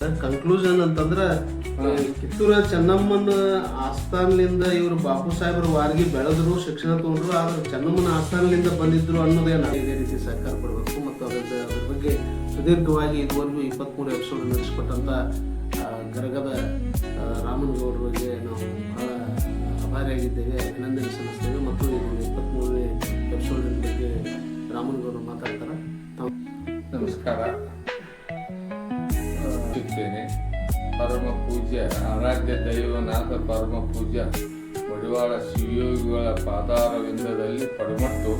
Conclusion ಅಂತಂದ್ರೆ ಕಿತ್ತೂರ ಚೆನ್ನಮ್ಮನ ಆಸ್ಥಾನಲಿಂದ ಇವರು ಬಾಪು ಸಾಹೇಬ್ರ ವಾರ್ಗಿ ಬೆಳೆದ್ರು, ಶಿಕ್ಷಣ ತಗೊಂಡ್ರು, ಆದ್ರೆ ಚೆನ್ನಮ್ಮನ ಆಸ್ಥಾನಲಿಂದ ಬಂದಿದ್ರು ನಾವು ಇದೇ ರೀತಿ ಸಹಕಾರ ಕೊಡಬೇಕು ಮತ್ತು ಅದ್ರ ಅದ್ರ ಬಗ್ಗೆ ಸುದೀರ್ಘವಾಗಿ ಇದುವರೆಗೂ ಇಪ್ಪತ್ಮೂರು ಎಪಿಸೋಡ್ ನಡೆಸಿಕೊಟ್ಟಂತ ಗರಗದ ರಾಮನಗೌಡರಿಗೆ ನಾವು ಬಹಳ ಅಭಾರಿಯಾಗಿದ್ದೇವೆ ಅಭಿನಂದನೆ ಸಲ್ಲಿಸ್ತೇವೆ ಮತ್ತು ಇದು ಇಪ್ಪತ್ತ್ಮೂರನೇ ಎಪಿಸೋಡಿನ ಬಗ್ಗೆ ರಾಮನಗೌಡರು ಮಾತಾಡ್ತಾರೆ? ನಮಸ್ಕಾರ. ಪರಮ ಪೂಜ್ಯ ಆರಾಧ್ಯ ದೈವನಾಥ ಪರಮ ಪೂಜ್ಯ ಮಡಿವಾಳ ಶಿವಯೋಗಿಗಳ ಪಾದಾರವಿಂದದಲ್ಲಿ ಪಡಮಟ್ಟು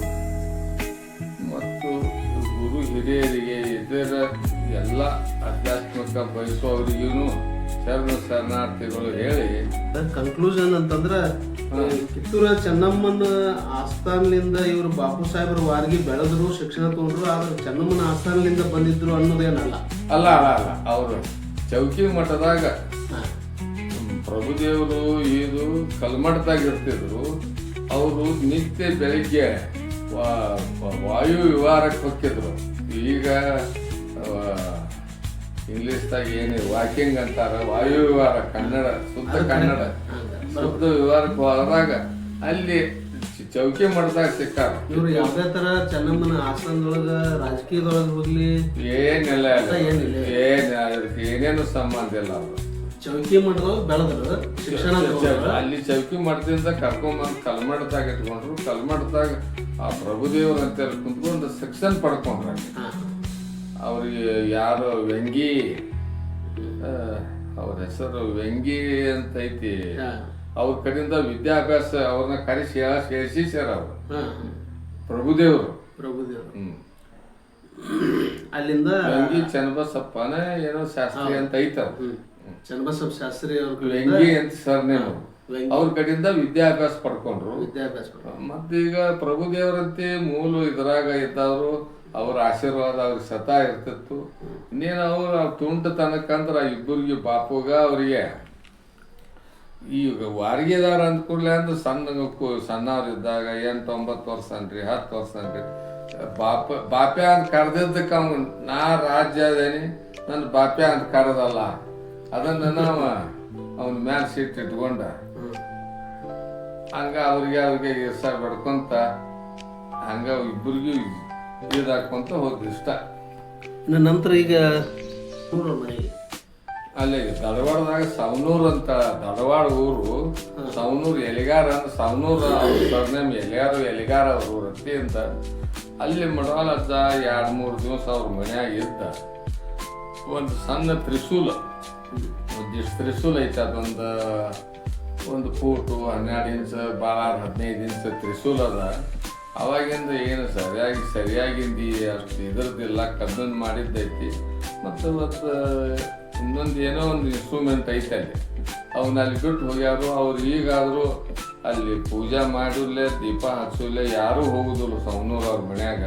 ಮತ್ತು ಗುರು ಹಿರಿಯರಿಗೆ ಇದರ ಎಲ್ಲ ಆಧ್ಯಾತ್ಮಿಕ ಬಯಸುವವರಿಗೂ ಶರಣ ಶರಣಾರ್ಥಿಗಳು ಹೇಳಿ. ಕನ್ಕ್ಲೂಷನ್ ಅಂತಂದ್ರೆ ಕಿತ್ತೂರ ಚೆನ್ನಮ್ಮನ ಆಸ್ಥಾನದಿಂದ ಇವರು ಬಾಪು ಸಾಹೇಬ್ರ ವಾರ್ಗಿ ಬೆಳೆದ್ರು ಶಿಕ್ಷಣ ತಗೊಂಡ್ರು ಆದ್ರೆ ಚೆನ್ನಮ್ಮನ ಆಸ್ಥಾನದಿಂದ ಬಂದಿದ್ರು ಅನ್ನೋದೇನಲ್ಲ. ಅಲ್ಲ ಅಲ್ಲ ಅಲ್ಲ ಅವರು ಚೌಕಿ ಮಠದಾಗ ಪ್ರಭುದೇವರು ಇದು ಕಲ್ಮಠದಾಗ ಇರ್ತಿದ್ರು ಅವರು ನಿತ್ಯ ಬೆಳಿಗ್ಗೆ ವಾಯು ವಿಹಾರಕ್ಕೆ ಹೋಗ್ತಿದ್ರು. ಈಗ ಇಂಗ್ಲಿಷ್ದಾಗ ಏನು ವಾಕಿಂಗ್ ಅಂತಾರ ವಾಯು ವಿಹಾರ ಕನ್ನಡ ಶುದ್ಧ ಕನ್ನಡ. ಶುದ್ಧ ವಿಹಾರಕ್ಕೆ ಹೋದಾಗ ಅಲ್ಲಿ ಚೌಕಿ ಮಾಡ್ದಾಗ ಸಿಕ್ಕ. ಇವ್ರು ಯಾವ್ದೇ ತರ ಚೆನ್ನಮ್ಮನ ಆಸನದೊಳಗ ರಾಜಕೀಯದೊಳಗ ಹೋಗ್ಲಿ. ಏನಿಲ್ಲ ಏನಿಲ್ಲ. ಏನ್ ಅದಕ್ಕೆ ಏನೇನು ಸಂಬಂಧ ಇಲ್ಲ ಅವ್ರು ಚೌಕಿ ಮಠದೊಳಗ ಬೆಳೆದ್ರು ಶಿಕ್ಷಣ ತಗೊಂಡ್ರು. ಅಲ್ಲಿ ಚೌಕಿ ಮಾಡ್ದಿಂದ ಕರ್ಕೊಂಬಂದು ಕಲ್ಮಠದಾಗ ಇಟ್ಕೊಂಡ್ರು. ಕಲ್ಮಠದಾಗ ಆ ಪ್ರಭುದೇವ್ರ ಅಂತ ಕುಂತ್ಕೊಂಡು ಶಿಕ್ಷಣ ಪಡ್ಕೊಂಡ್ರ ಹಾ. ಅವ್ರಿಗೆ ಯಾರು ವ್ಯಂಗಿ ಆ, ಅವ್ರ ಹೆಸರು ವ್ಯಂಗಿ ಅಂತ ಐತಿ. ಹಾ. ಅವ್ರ ಕಡೆಯಿಂದ ವಿದ್ಯಾಭ್ಯಾಸ ಅವ್ರನ್ನ ಕರೆಸಿ ಸೇರಿಸಿ ಸರ್ ಅವರು. ಪ್ರಭುದೇವ್ರು. ಪ್ರಭುದೇವರು. ಅಲ್ಲಿಂದ ವೆಂಗಿ ಚನ್ನಬಸಪ್ಪನ ಏನೋ ಶಾಸ್ತ್ರಿ ಅಂತ ಐತವ್ರು. ಹ್ಮ್. ಚನ್ನಬಸಪ್ಪ ಶಾಸ್ತ್ರಿ ಅವ್ರ ವೆಂಗಿ ಅಂತ ಸರ್ನೇಮ್ ನೀವು ಅವ್ರ. ಕಡೆಯಿಂದ ವಿದ್ಯಾಭ್ಯಾಸ ಪಡ್ಕೊಂಡ್ರು. ವಿದ್ಯಾಭ್ಯಾಸ ಮತ್ತೆ ಈಗ ಪ್ರಭುದೇವರಂತೆ ಮೂಲ ಇದ್ರಾಗ ಇದ್ದವರು ಅವ್ರ ಆಶೀರ್ವಾದ ಅವ್ರಿಗೆ ಸತಾ ಇರ್ತಿತ್ತು. ಇನ್ನೇನು ಅವ್ರ ತುಂಟತನಕ್ಕಂದ್ರ ಆ ಇಬ್ಬರಿಗೆ ಬಾಪುಗ ಅವರಿಗೆ ಈಗ ವಾರಿಗೆದಾರ ಅಂದ ಕೂಡಲೇ ಅಂದ್ರೆ ಸಣ್ಣ ಕು- ಸಣ್ಣವ್ರಿದ್ದಾಗ ಎಂಟು ಒಂಬತ್ತು ವರ್ಷ ಅನ್ರಿ, ಹತ್ತು ವರ್ಷ ಅನ್ರಿ. ಬಾಪ, ಬಾಪ್ಯ ಅಂತ ಕರೆದಿದ್ದಕ್ಕೆ ಅವ್ನು ನಾ ರಾಜ್ಯ ಅದೇನಿ, ನನ್ನ ಬಾಪ್ಯ ಅಂತ ಕರೆದಲ್ಲ. ಅದನ್ನ ನಾವು ಅವನ ಮ್ಯಾಲ ಸೀಟ್ ಇಟ್ಕೊಂಡ. ಹಂಗ ಅವ್ರಿಗೆ ಅವ್ರಿಗೆ ಇಷ್ಟ ಬಡ್ಕೊಂತ, ಹಂಗ ಇಬ್ಬರಿಗೂ ಇದಾಕೊಂತ ಹೋದ್ ಇಷ್ಟ. ನಂತರ ಈಗ ಅಲ್ಲಿ ಧಾರವಾಡದಾಗ ಸವನೂರ್ ಅಂತ ಧಾರವಾಡ ಊರು ಸವನೂರ್ ಎಲಿಗಾರ ಅಂತ ಸವನೂರ್ ಸರ್ನೇಮ್ ಎಲಿಗಾರ ಎಲಿಗಾರ ಅವ್ರ ರತಿ ಅಂತ ಅಲ್ಲಿ ಮಡವಾಲ್ ಅಜ್ಜ ಎರಡು ಮೂರು ದಿವಸ ಅವ್ರ ಮನ್ಯಾಗ ಇದ್ದ. ಒಂದು ಸಣ್ಣ ತ್ರಿಶೂಲ ಒಂದಿಷ್ಟು ತ್ರಿಶೂಲ ಐತೆ ಅದೊಂದು ಒಂದು ಫೂಟು ಹನ್ನೆರಡು ಇಂಚ್ ಭಾಳ ಹದಿನೈದು ಇಂಚ್ ತ್ರಿಶೂಲ ಅದ. ಅವಾಗಿಂದ ಏನು ಸರಿಯಾಗಿ ಸರಿಯಾಗಿಂದ ಅಷ್ಟು ಇದ್ರದ್ದಿಲ್ಲ ಕಬ್ಬಿನ ಮಾಡಿದ್ದೈತಿ. ಮತ್ತು ಇವತ್ತು ಇನ್ನೊಂದು ಏನೋ ಒಂದು ಇನ್ಸ್ಟ್ರೂಮೆಂಟ್ ಐತೆ ಅಲ್ಲಿ. ಅವನ್ನ ಅಲ್ಲಿ ಬಿಟ್ಟು ಹೋಗ್ಯಾರು, ಅವ್ರು ಈಗಾದರೂ ಅಲ್ಲಿ ಪೂಜಾ ಮಾಡಿರ್ಲೆ, ದೀಪ ಹಚ್ಚುಲೆ ಯಾರೂ ಹೋಗುದಿಲ್ಲ ಸೌನೂರ್ ಅವ್ರ ಮನ್ಯಾಗ.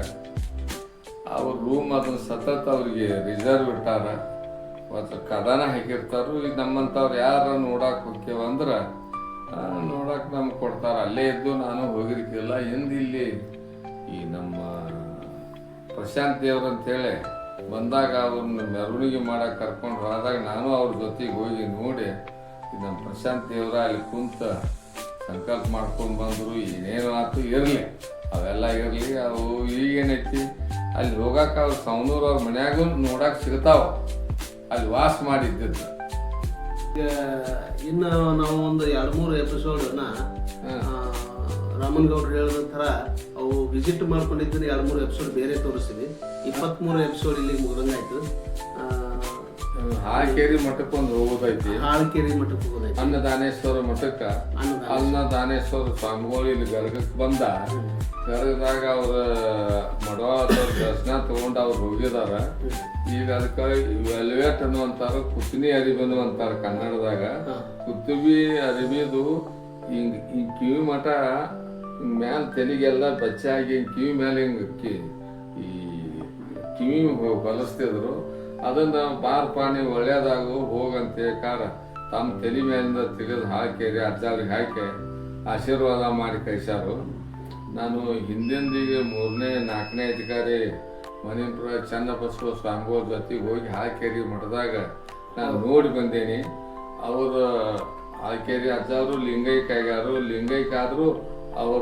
ಅವ್ರ ರೂಮ್ ಅದನ್ನ ಸತತ ಅವ್ರಿಗೆ ರಿಸರ್ವ್ ಇಟ್ಟಾರ. ಮತ್ತು ಕದನ ಹಾಕಿರ್ತಾರು, ಈಗ ನಮ್ಮಂಥವ್ರು ಯಾರ ನೋಡಕ್ಕೆ ಹೋಗ್ಯವ ಅಂದ್ರೆ ನೋಡಕ್ ನಮ್ಗೆ ಕೊಡ್ತಾರ. ಅಲ್ಲೇ ಇದ್ದು ನಾನು ಹೋಗಿರ್ತಿಲ್ಲ ಹಿಂದೆ ಇಲ್ಲಿ ಈ ನಮ್ಮ ಪ್ರಶಾಂತ್ ದೇವ್ರ ಅಂತೇಳಿ ಬಂದಾಗ ಅವ್ರನ್ನ ಮೆರವಣಿಗೆ ಮಾಡಕ್ ಕರ್ಕೊಂಡು ಹೋದಾಗ ನಾನು ಅವ್ರ ಜೊತೆಗೆ ಹೋಗಿ ನೋಡಿ ಇದು ನಮ್ಮ ಪ್ರಶಾಂತ್ ದೇವ್ರ ಅಲ್ಲಿ ಕುಂತ ಸಂಕಲ್ಪ ಮಾಡ್ಕೊಂಡು ಬಂದ್ರು. ಏನೇನು ಆತು ಇರಲಿ. ಅವೆಲ್ಲ ಇರಲಿ ಅವು ಈಗೇನೈತಿ ಅಲ್ಲಿ ಹೋಗಕ್ಕೆ ಅವ್ರ ಸವನೂರು ಅವ್ರ ಮನ್ಯಾಗೂ ನೋಡಕ್ ಸಿಗ್ತಾವ. ಅಲ್ಲಿ ವಾಸ ಮಾಡಿದ್ದಿದ್ದು ಇನ್ನು ನಾವು ಒಂದು ಎರಡು ಮೂರು ಎಪಿಸೋಡನ್ನ ರಾಮನ್ಗೌಡ್ರು ಹೇಳಿದ ಥರ ಅವು ವಿಸಿಟ್ ಮಾಡ್ಕೊಂಡಿದ್ರೆ ಎರಡು ಮೂರು ಎಪಿಸೋಡ್ ಬೇರೆ ತೋರಿಸ್ತೀವಿ. ಇಪ್ಪತ್ತ್ಮೂರು ಎಪಿಸೋಡ್ ಇಲ್ಲಿ ಮುಗಿದಂಗಾಯ್ತು. ಮಠಕ್ಕೆ ಒಂದು ಹೋಗೋದೈತಿ ಹಾಳಕೇರಿ ಮಠಕ್ಕೆ ಹೋಗೋದೈತಿ ಅನ್ನದಾನೇಶ್ವರ ಮಠಕ್ಕೆ. ಅನ್ನದಾನ ಅನ್ನದಾನೇಶ್ವರ ಸ್ವಾಮಿಗಳು ಇಲ್ಲಿ ಗರ್ಗಕ್ಕೆ ಬಂದ. ಗರ್ಗದಾಗ ಅವ್ರ ಮಡವಾಳ ದರ್ಶನ ತಗೊಂಡು ಅವ್ರು ಹೋಗಿದಾರ. ಈಗ ಅದಕ್ಕೆ ವೆಲ್ವೆಟ್ ಅನ್ನುವಂತಾರ ಕುತ್ತಿನಿ ಅರಿಬಿ ಅನ್ನುವಂತಾರ ಕನ್ನಡದಾಗ. ಕುತ್ತುಬಿ ಅರಿಬಿದು ಹಿಂಗ್ ಈ ಕಿವಿ ಮಠ ಮ್ಯಾಲ ತೆಲಿಗೆಲ್ಲ ಬಚ್ಚಾಗಿ ಕಿವಿ ಮೇಲೆ ಹಿಂಗೆ ಕಿ, ಈ ಕಿವಿ ಹೊ- ಅದನ್ನು ಬಾರ್ ಪಾನಿ ಒಳ್ಳೇದಾಗು, ಹೋಗಂತ, ಕಾರ. ತಮ್ಮ ತಲೆ ಮೇಲಿಂದ ತೆಗೆದು ಹಾಕಿ ಅಜ್ಜಾರಿಗೆ ಹಾಕಿ, ಆಶೀರ್ವಾದ ಮಾಡಿ ಕಳಿಸ್ಯಾರು. ನಾನು ಹಿಂದಿಂದಿಗೆ ಮೂರನೇ, ನಾಲ್ಕನೇ ಅಧಿಕಾರಿ ಮಣಿಪುರ ಚನ್ನಬಸವ ಸ್ವಾಮಿಗಳ ಜೊತೆಗೆ ಹೋಗಿ ಹಾಕೇರಿ ಮಠದಾಗ. ನಾನು ನೋಡಿ ಬಂದೇನಿ. ಅವರು ಹಾಕೇರಿ ಅಜ್ಜವರು ಲಿಂಗೈಕ್ ಆಗ್ಯಾರು. ಲಿಂಗೈಕ್ ಆದ್ರು ಅವ್ರ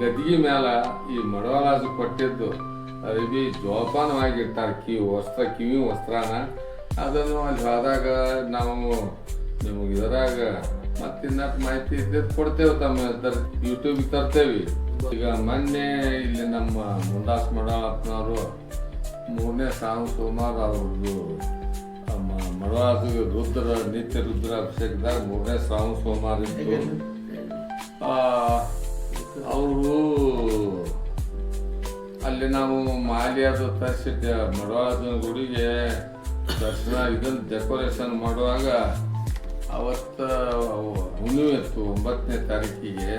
ಗದ್ದಿಗೆ ಮ್ಯಾಲ ಈ ಮಡವರಾಜು ಕೊಟ್ಟಿದ್ದು ಅರಿಬಿ ಜೋಪಾನವಾಗಿರ್ತಾರೆ ಕಿವಿ ವಸ್ತ್ರ, ಕಿವಿ ವಸ್ತ್ರನ. ಅದನ್ನು ಅಲ್ಲಿ ಹೋದಾಗ ನಾವು ನಿಮಗೆ ಇದರಾಗ ಮತ್ತಿನ್ನ ಮಾಹಿತಿ ಇದ್ದಿದ್ದು ಕೊಡ್ತೇವೆ ತಮ್ಮ ಯೂಟ್ಯೂಬಿಗೆ ತರ್ತೇವೆ. ಈಗ ಮೊನ್ನೆ ಇಲ್ಲಿ ನಮ್ಮ ಮುಂದಾಸ್ ಮಡವಪ್ಪನವರು ಮೂರನೇ ಸಾವು ಸುಮಾರು ಅವ್ರದ್ದು ಮಡವಾಜು ರುದ್ರ ನಿತ್ಯ ರುದ್ರ ಅಭಿಷೇಕದಾಗ ಮೂರನೇ ಶ್ರಾವಣ ಸೋಮವಾರ ಇದ್ರು ಅವರು ಅಲ್ಲಿ ನಾವು ಮಾಲಿ ಅದು ತರಿಸಿದ್ದೆ ಮಡವಾಳದ ಗುಡಿಗೆ ದರ್ಶನ ಇದನ್ನು ಡೆಕೋರೇಷನ್ ಮಾಡುವಾಗ ಅವತ್ತ ಹುಣ್ಣಿಮೆ ಇತ್ತು ಒಂಬತ್ತನೇ ತಾರೀಕಿಗೆ.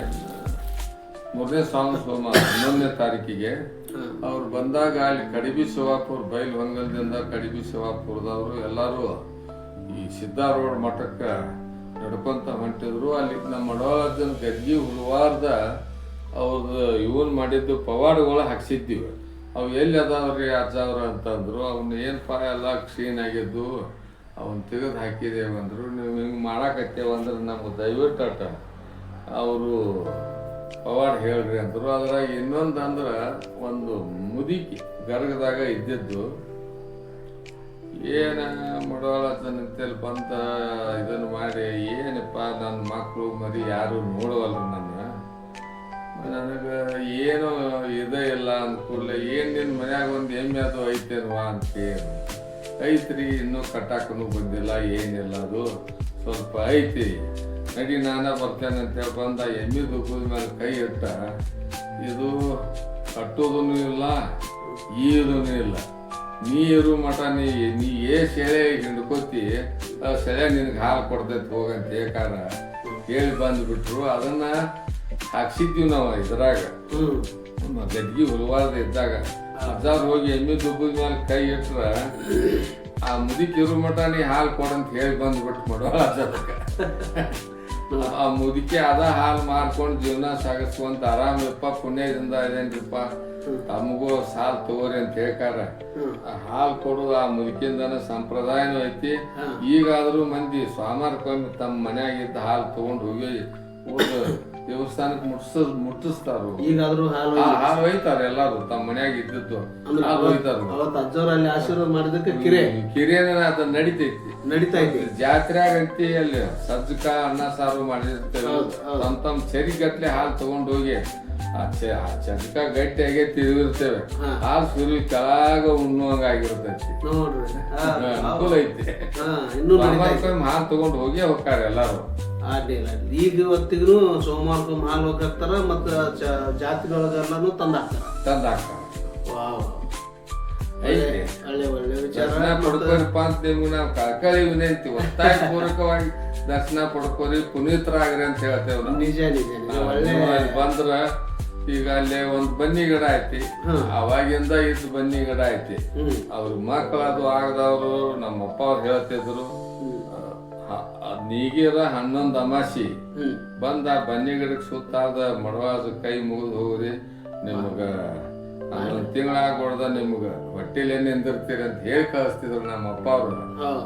ಮೂರನೇ ಸ್ವಾಮಿ ಸೋಮವಾರ ಹನ್ನೊಂದನೇ ತಾರೀಕಿಗೆ. ಅವ್ರು ಬಂದಾಗ ಅಲ್ಲಿ ಕಡಿಬಿ ಶಿವಾಪುರ ಬೈಲ್ ಹೊಂಗಲದಿಂದ ಕಡಿಬಿ ಶಿವಾಪುರದವರು ಎಲ್ಲರೂ ಈ ಸಿದ್ಧಾರೂಢ ಮಠಕ್ಕೆ ನಡ್ಕೊಂತ ಹೊಂಟಿದ್ರು. ಅಲ್ಲಿ ನಮ್ಮ ಮಡವಾಳಜ್ಜನ ಗದ್ದಿ ಹುಳುವಾರ್ದ ಅವ್ರದ್ದು ಇವನ್ ಮಾಡಿದ್ದು ಪವಾಡಗಳು ಹಾಕ್ಸಿದ್ದೀವಿ. ಅವು ಎಲ್ಲಿ ಅದಾವ್ರಿ ಅಜ್ಜ ಅಂತಂದ್ರು ಅವನ್ನ ಏನಪ್ಪ ಎಲ್ಲ ಕ್ಷೀಣ ಆಗಿದ್ದು ಅವನ್ ತೆಗೆದು ಹಾಕಿದ್ದೇವೆ ಅಂದರು. ನೀವು ಹಿಂಗೆ ಮಾಡಾಕತ್ತೇವ ಅಂದ್ರೆ ನಮ್ಗೆ ದಯವಿಟ್ಟು ಅಟ. ಅವರು ಪವಾಡ ಹೇಳ್ರಿ ಅಂದ್ರು. ಅದ್ರಾಗ ಇನ್ನೊಂದು ಅಂದ್ರೆ ಒಂದು ಮುದುಕಿ ಗರ್ಗದಾಗ ಇದ್ದಿದ್ದು ಏನ ಮಾಡೋಳತ್ತಂತೇಳಿ ಬಂತ ಇದನ್ನು ಮಾಡಿ ಏನಪ್ಪ ನನ್ನ ಮಕ್ಕಳು ಮರಿ ಯಾರು ನೋಡವಲ್ರು ನನ್ನ? ನನಗೆ ಏನು ಇದೇ ಇಲ್ಲ ಅಂದ್ಕೂಡ್ಲೆ ಏನು ನಿನ್ನ ಮನ್ಯಾಗ ಒಂದು ಎಮ್ಮೆ ಅದು ಐತೇನ್ವಾ ಅಂತ ಐತ್ರಿ, ಇನ್ನೂ ಕಟ್ಟಾಕನು ಬಂದಿಲ್ಲ, ಏನಿಲ್ಲ ಅದು. ಸ್ವಲ್ಪ ಐತಿ. ನಡಿ ನಾನೇ ಬರ್ತೇನೆ ಅಂತೇಳಿ ಬಂದ, ಎಮ್ಮೆ ದುಕ್ಕದ ಮೇಲೆ ಕೈ ಇಟ್ಟ. ಇದು ಕಟ್ಟೋದೂ ಇಲ್ಲ ಈದೂ ಇಲ್ಲ. ನೀರು ಮಠ ನೀ ನೀ ಏ ಸೆಳೆ ಹಿಂಡ್ಕೊತಿ ಆ ಸೆಳೆ ನಿನಗೆ ಹಾಲು ಕೊಡ್ತೈತಿ ಹೋಗಂತ ಏಕಾರ ಕೇಳಿ ಬಂದ್ಬಿಟ್ರು ಅದನ್ನ ಹಾಕ್ಸಿದ್ವಿ ನಾವು ಇದ್ರಾಗ. ಗದ್ಗಿ ಹುಲವಾರದ ಇದ್ದಾಗ ಅಜ್ಜಾರ್ ಹೋಗಿ ಎಮ್ಮೆ ದುಬ್ಬದ ಮೇಲೆ ಕೈ ಇಟ್ರ ಆ ಮುದುಕಿರು ಮಠ ನೀ ಹಾಲು ಕೊಡಂತ ಹೇಳಿ ಬಂದ್ಬಿಟ್ಟು ಮಾಡುವ ಅಜ್ಜದಕ್ಕೆ ಆ ಮುದುಕಿ ಅದ ಹಾಲು ಮಾರ್ಕೊಂಡು ಜೀವನ ಸಾಗಿಸ್ಕೊಂತ ಆರಾಮಪ್ಪ ಪುಣ್ಯದಿಂದ ಇದೇನ್ರಿಪ್ಪ ತಮಗೂ ಸಾಲ್ ತಗೋರಿ ಅಂತ ಹೇಳ್ಕಾರ ಆ ಹಾಲು ಕೊಡೋದು ಆ ಮುದುಕಿಂದನ ಸಂಪ್ರದಾಯನೂ ಐತಿ. ಈಗಾದ್ರೂ ಮಂದಿ ಸ್ವಾಮಾರ್ಕೊಂಡು ತಮ್ಮ ಮನ್ಯಾಗಿದ್ದ ಹಾಲು ತಗೊಂಡು ಹೋಗಿ ಊಟ ದೇವಸ್ಥಾನಕ್ಕೆ ಮುಟ್ಸ ಮುಟ್ಟಿಸ್ತಾರು. ಈಗಾದ್ರೂ ಹಾಲು ಆ ಹಾಲು ಒಯ್ತಾರೆ ಎಲ್ಲಾರು ತಮ್ಮ ಮನ್ಯಾಗ ಇದ್ದಿದ್ದು. ಅಂದ್ರೆ ಹಾಲು ಒಯ್ತಾರ. ಅವತ್ತು ಅಜ್ಜವ್ರ ಅಲ್ಲಿ ಆಶೀರ್ವಾದ ಮಾಡಿದಕ್ಕೆ ಕಿರೆ. ಕಿರಿಯನ ಅದ ನಡಿತೈತಿ. ನಡೀತಾ ಜಾತ್ರೆಯಾಗ ಅಂತಿ ಅಲ್ಲಿ ಸಜ್ಜಕ ಅನ್ನ ಸಾರು ಮಾಡಿರ್ತೇವೆ. ತಮ್ಮ ತಮ್ಮ ತಮ್ ತಮ್ ಸರಿಗಟ್ಲೆ ಹಾಲು ತಗೊಂಡು ಹೋಗಿ ಆ ಚ- ಆ ಚಜ್ಕ ಗಟ್ಟಿಯಾಗೆ ತಿರುಗಿರ್ತೇವೆ. ಹಾ. ಹಾಲು ಸುರಿ ಕೆಳಗ ಉಣ್ಣುವಂಗ ಆಗಿರ್ತೈತಿ. ಅನುಕೂಲ ಐತಿ. ಹಾಲು ತಗೊಂಡ್ ಹೋಗಿ ಹೋಗ್ತಾರೆ ಎಲ್ಲಾರು. ಅಡ್ಡಿಲ್ಲ. ಈಗ ಇವತ್ತಿಗೂ ಸೋಮವಾರಕ್ಕೊಮ್ಮೆ ಹಾಲು ಹೋಗಾಕ್ತಾರ ಮತ್ತ ಜ- ಜಾತಿಗಳಲ್ಲೆಲ್ಲಾನು ತಂದು ಹಾಕ್ತಾರ ತಂದ್ ಹಾಕ್ತಾರೆ ವಾವ್. ಐತಿ. ಒಳ್ಳೆ ಒಳ್ಳೆ ವಿಚಾರ. ದರ್ಶನ ಪಡ್ಕೋರಿಪ್ಪ ಅಂತ ನಿಮ್ಗೆ ನಾವು ಕಳ್ಕಳಿ ವಿನಂತಿ ಒತ್ತಾಯ ಪೂರ್ವಕವಾಗಿ ದರ್ಶನ ಪಡ್ಕೋರಿ ಪುನೀತರಾಗ್ರಿ ಅಂತ ಹೇಳ್ತೇವೆ ನಾವು. ನಿಜ ನಿಜ ನಿಜ. ಒಳ್ಳೆ ನೀವು ಅಲ್ಲಿ ಬಂದ್ರ ಈಗ ಅಲ್ಲಿ ಒಂದ್ ಬನ್ನಿ ಗಿಡ ಐತಿ. ಅವಾಗಿಂದ ಇದು ಬನ್ನಿ ಗಿಡ ಐತಿ. ಹ್ಮ್. ಅವ್ರ ಮಕ್ಕಳದು ಆಗದವ್ರು ನಮ್ಮ ಅಪ್ಪ ಅವ್ರು ಹೇಳ್ತಿದ್ರು. ನೀಗಿರ ಹನ್ನೊಂದು ಅಮಾಸಿ. ಬಂದ ಬನ್ನಿ ಗಿಡಕ್ಕೆ ಸುತ್ತಾದ ಮಡವಾದ ಕೈ ಮುಗಿದು ಹೋಗ್ರಿ. ನಿಮಗ ಹನ್ನೊಂದು ತಿಂಗಳಾಗ್ಬಿಡ್ದ ನಿಮ್ಗ. ಏನ್ ನಿಂದಿರ್ತೀರಿ ಅಂತ ಹೇಳಿ ಕಳಿಸ್ತಿದ್ರು ನಮ್ಮ ಅಪ್ಪ ಅವ್ರು.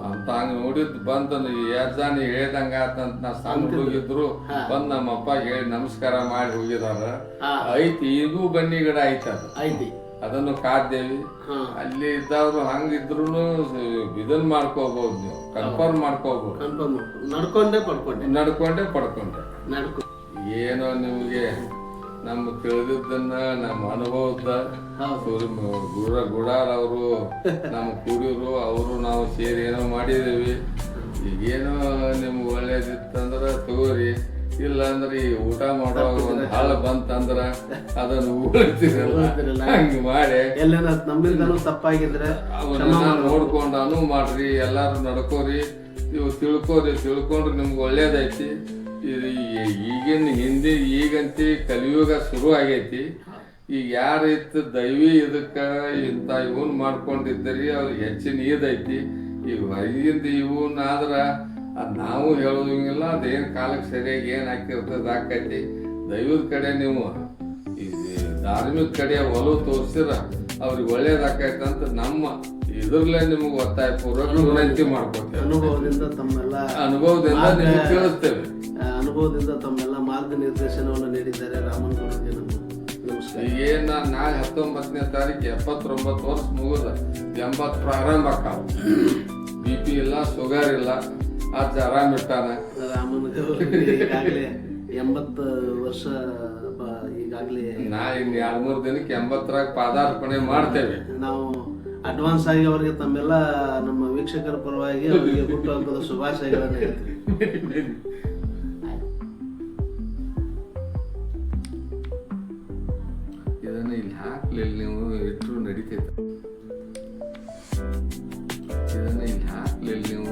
ಅಂತ ಹಂಗ ನೋಡಿದ್ ಬಂದ ಯಜಾನಿ ಹೇಳ್ದಂಗ ಆತಂತ ನಾ ಸಣ್ಣ ಹೋಗಿದ್ರು. ಬಂದ್ ನಮ್ಮ ಅಪ್ಪ ಹೇಳಿ ನಮಸ್ಕಾರ ಮಾಡಿ ಹೋಗಿದಾರ. ಐತಿ ಇದು ಬನ್ನಿ ಗಿಡ ಐತಿ ಅದು. ಐತಿ ಅದನ್ನು ಕಾದ್ದೇವಿ. ಅಲ್ಲಿ ಇದ್ದವ್ರು ಹಂಗಿದ್ರು ಇದನ್ ಮಾಡ್ಕೋಬಹುದು ನೀವು. ಕನ್ಫರ್ಮ್ ಮಾಡ್ಕೋಬಹುದು ಕನ್ಫರ್ಮ್ ನಡ್ಕೊಂಡೇ ಪಡ್ಕೊಂಡೆ. ನಡ್ಕೊಂಡೆ ಪಡ್ಕೊಂಡೆ. ನಡ್ಕೊ ಏನೋ ನಿಮಗೆ ನಮ್ಗೆ ತಿಳಿದಿದ್ದನ್ನ ನಮ್ಮ ಅನುಭವದ ಗುರ ಗುಡಾರ್ ಅವರು ನಮ್ಮ ಕುಡಿಯರು ಅವರು ನಾವು ಸೇರಿ ಏನೋ ಮಾಡಿದೀವಿ ಈಗೇನೋ ನಿಮ್ಗೆ ಒಳ್ಳೇದಿತ್ತಂದ್ರೆ ತಗೋರಿ. ಇಲ್ಲ ಅಂದ್ರೆ ಈ ಊಟ ಮಾಡುವಾಗ ಒಂದು ಹಾಳ. ಬಂತಂದ್ರ ಅದನ್ನು ಉಳಿತಿರಲ್ಲ. ಹಂಗ ಮಾಡಿ. ಎಲ್ಲೇನ ನಮ್ಮಿಂದನೂ ತಪ್ಪಾಗಿದ್ರೆ ಅವನ್ನ ನೋಡ್ಕೊಂಡು ಅನು ಮಾಡ್ರಿ ಎಲ್ಲಾರು ನಡ್ಕೋರಿ. ನೀವು ತಿಳ್ಕೋರಿ ತಿಳ್ಕೊಂಡ್ರೆ ನಿಮ್ಗೆ ಒಳ್ಳೇದೈತಿ. ಇದು ಈಗಿನ ಹಿಂದೆ ಈಗಂತಿ ಕಲಿಯುಗ ಶುರು ಆಗೈತಿ. ಈಗ ಯಾರು ಇತ್ತು ದೈವಿ ಇದಕ್ಕ ಇಂಥ ಇವನ್ ಮಾಡ್ಕೊಂಡಿದ್ದರಿ ಅವ್ರಿಗೆ ಹೆಚ್ಚಿನ ಇದೈತಿ ಈಗ ಹೊರಗಿಂದ ಇವನ್ ಆದ್ರ ಅದ್ ನಾವು ಹೇಳೋದಂಗಿಲ್ಲ ಅದೇನ್ ಕಾಲಕ್ಕೆ ಸರಿಯಾಗಿ ಏನು ಹಾಕಿರ್ತದ ಆಕೈತಿ. ದೈವದ ಕಡೆ ನೀವು ಈ ಧಾರ್ಮಿಕ ಕಡೆ ಒಲವು ತೋರಿಸಿರ ಅವ್ರಿಗೆ ಒಳ್ಳೇದಾಕೈತೆ ಅಂತ ನಮ್ಮ ಇದ್ರಲ್ಲೇ ನಿಮಗೆ ಒತ್ತಾಯ ಪೂರ್ವಕ ವಿನಂತಿ ಮಾಡ್ಕೊಡ್ತೇವೆ. ಅನುಭವದಿಂದ ತಮ್ಮೆಲ್ಲ ಅನುಭವದಿಂದ ನಿಮಗೆ ತಿಳಿಸ್ತೇವೆ. ಅನುಭವದಿಂದ ತಮ್ಮೆಲ್ಲ ಮಾರ್ಗನಿರ್ದೇಶನವನ್ನು ನೀಡಿದ್ದಾರೆ ರಾಮನ್ ನಮ್ಮ ನಮಸ್ಕಾರ. ಈಗೇನ್ ನಾಳೆ ಹತ್ತೊಂಬತ್ತನೇ ತಾರೀಕು ಎಪ್ಪತ್ತೊಂಬತ್ತು ವರ್ಷ ಮುಗಿದ ಎಂಬತ್ತು ಪ್ರಾರಂಭ ಆಕಾವ ಬಿ ಪಿ ಇಲ್ಲ ಶುಗರ್ ಇಲ್ಲ ಅಜ್ಜ ಆರಾಮ್ ಇರ್ತಾನೆ. ಈಗಾಗಲೇ ಎಂಬತ್ತು ವರ್ಷ ಈಗಾಗಲೇ ನಾ ಇನ್ನು ಎರಡು ಮೂರು ದಿನಕ್ಕೆ ಎಂಬತ್ತರಾಗ ಪಾದಾರ್ಪಣೆ ಮಾಡ್ತೇವೆ. ನಾವು ಅಡ್ವಾನ್ಸ್ ಆಗಿ ಅವರಿಗೆ ತಮ್ಮೆಲ್ಲ ನಮ್ಮ ವೀಕ್ಷಕರ ಪರವಾಗಿ ಅವರಿಗೆ ಹುಟ್ಟುಹಬ್ಬದ ಶುಭಾಶಯಗಳನ್ನು ಹೇಳ್ತೀವಿ. ಇದನ್ನು ಇಲ್ಲಿ ಹಾಕ್ಲಿಲ್ಲ ನೀವು ಇಟ್ಟರು ನಡೀತೈತೆ. ಇಲ್ಲಿ ಹಾಕ್ಲಿಲ್ಲ ನೀವು